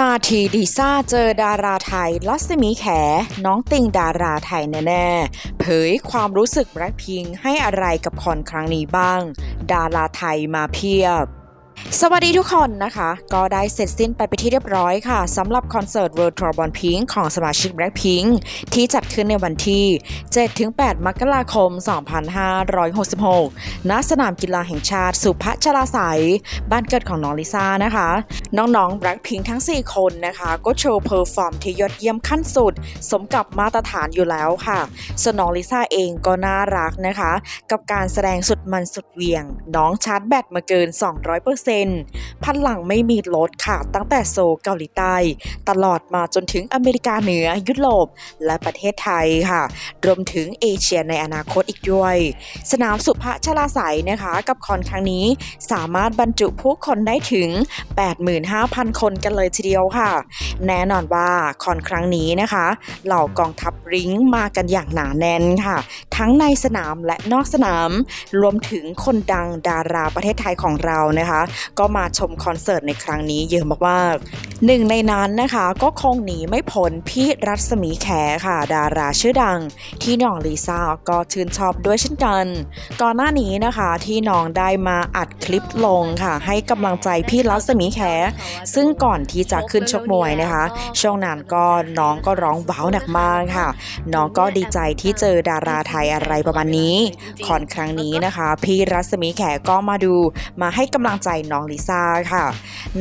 นาทีดีซ่าเจอดาราไทยลัสมีแข น้องติงดาราไทยแน่ๆ เผยความรู้สึกแบล็คพิงให้อะไรกับคอนครั้งนี้บ้าง ดาราไทยมาเพียบ สวัสดีทุกคนนะคะ ก็ได้เสร็จสิ้นไปไปที่เรียบร้อยค่ะสำหรับคอนเสิร์ต World Tour Bon Pink ของสมาชิก Blackpink ที่จัดขึ้นในวันที่ 7-8 มกราคม 2566 ณ สนามกีฬาแห่งชาติสุพัชราไสยบ้านเกิดของน้องลิซ่านะคะ น้องๆ Blackpink ทั้ง 4 คนนะคะ ก็โชว์เพอร์ฟอร์มที่ยอดเยี่ยมขั้นสุด สมกับมาตรฐานอยู่แล้วค่ะส่วนน้องลิซ่าเองก็น่ารักนะคะ กับการแสดงสุดมันสุดเวียง น้องชาร์จแบตมาเกิน 200%พันหลังไม่มีลดค่ะ ตั้งแต่โซลเกาหลีใต้ ตลอดมาจนถึงอเมริกาเหนือยุโรปและประเทศไทยค่ะ รวมถึงเอเชียในอนาคตอีกด้วย สนามสุภาชลาไสยนะคะกับคอนครั้งนี้สามารถบรรจุผู้คนได้ถึง 85,000 คนกันเลยทีเดียวค่ะ แน่นอนว่าคอนครั้งนี้นะคะ เหล่ากองทัพริ้งมากันอย่างหนาแน่นค่ะ ทั้งในสนามและนอกสนาม รวมถึงคนดังดาราประเทศไทยของเรานะคะก็มาชมคอนเสิร์ตในครั้งนี้เยอะมากๆหนึ่งในนั้นนะคะก็คงหนีไม่พ้นพี่รัศมีแขค่ะ ดาราชื่อดัง ที่น้องลิซ่าก็ชื่นชอบด้วยเช่นกัน ก่อนหน้านี้นะคะที่น้องได้มาอัดคลิปลงค่ะ ให้กำลังใจพี่รัศมีแข ซึ่งก่อนที่จะขึ้นชกมวยนะคะ ช่วงนั้นก็น้องก็ร้องว้าวหนักมากค่ะ น้องก็ดีใจที่เจอดาราไทยอะไรประมาณนี้คอนครั้งนี้นะคะ พี่รัศมีแขก็มาดูมาให้กำลังใจน้องลิซ่าค่ะ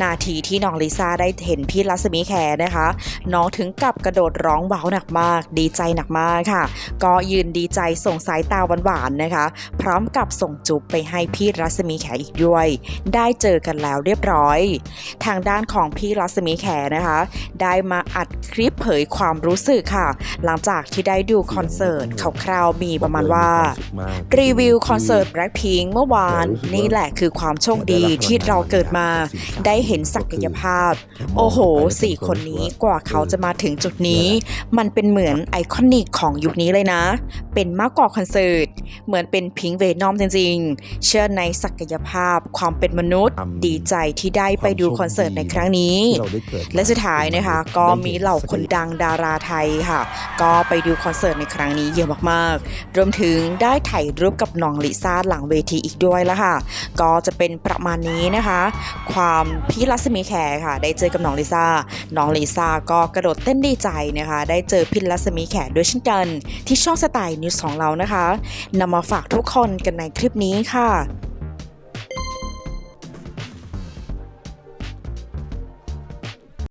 นาทีที่น้องลิซ่าได้เห็นพี่รัศมีแขนะคะ น้องถึงกับกระโดดร้องว้าวหนักมาก ดีใจหนักมากค่ะ ก็ยืนดีใจส่งสายตาหวานๆนะคะ พร้อมกับส่งจุ๊บไปให้พี่รัศมีแขอีกด้วย ได้เจอกันแล้วเรียบร้อย ทางด้านของพี่รัศมีแขนะคะ ได้มาอัดคลิปเผยความรู้สึกค่ะ หลังจากที่ได้ดูคอนเสิร์ตคร่าวๆมีประมาณว่า รีวิวคอนเสิร์ต Blackpink เมื่อวานนี่แหละคือความโชคดีที่เราเกิดมา ได้เห็นศักยภาพ โอ้โหสี่คนนี้กว่าเขาจะมาถึงจุดนี้ มันเป็นเหมือนไอคอนิกของยุคนี้เลยนะ เป็นมากกว่าคอนเสิร์ต เหมือนเป็นพิงเวนอมจริงๆ เชื่อในศักยภาพความเป็นมนุษย์ ดีใจที่ได้ไปดูคอนเสิร์ตในครั้งนี้ และสุดท้ายนะคะ ก็มีเหล่าคนดังดาราไทยค่ะ ก็ไปดูคอนเสิร์ตในครั้งนี้เยอะมากๆ รวมถึงได้ถ่ายรูปกับน้องลิซ่าหลังเวทีอีกด้วยแล้วค่ะ ก็จะเป็นประมาณนี้นะคะ ความพี่รัศมีแขค่ะ ได้เจอกับน้องลิซ่า น้องลิซ่าก็กระโดดเต้นดีใจนะคะ ได้เจอพี่รัศมีแขด้วยเช่นกัน ที่ช่องสไตล์นิวส์ของเรานะคะนำมาฝากทุกคนกันในคลิปนี้ค่ะ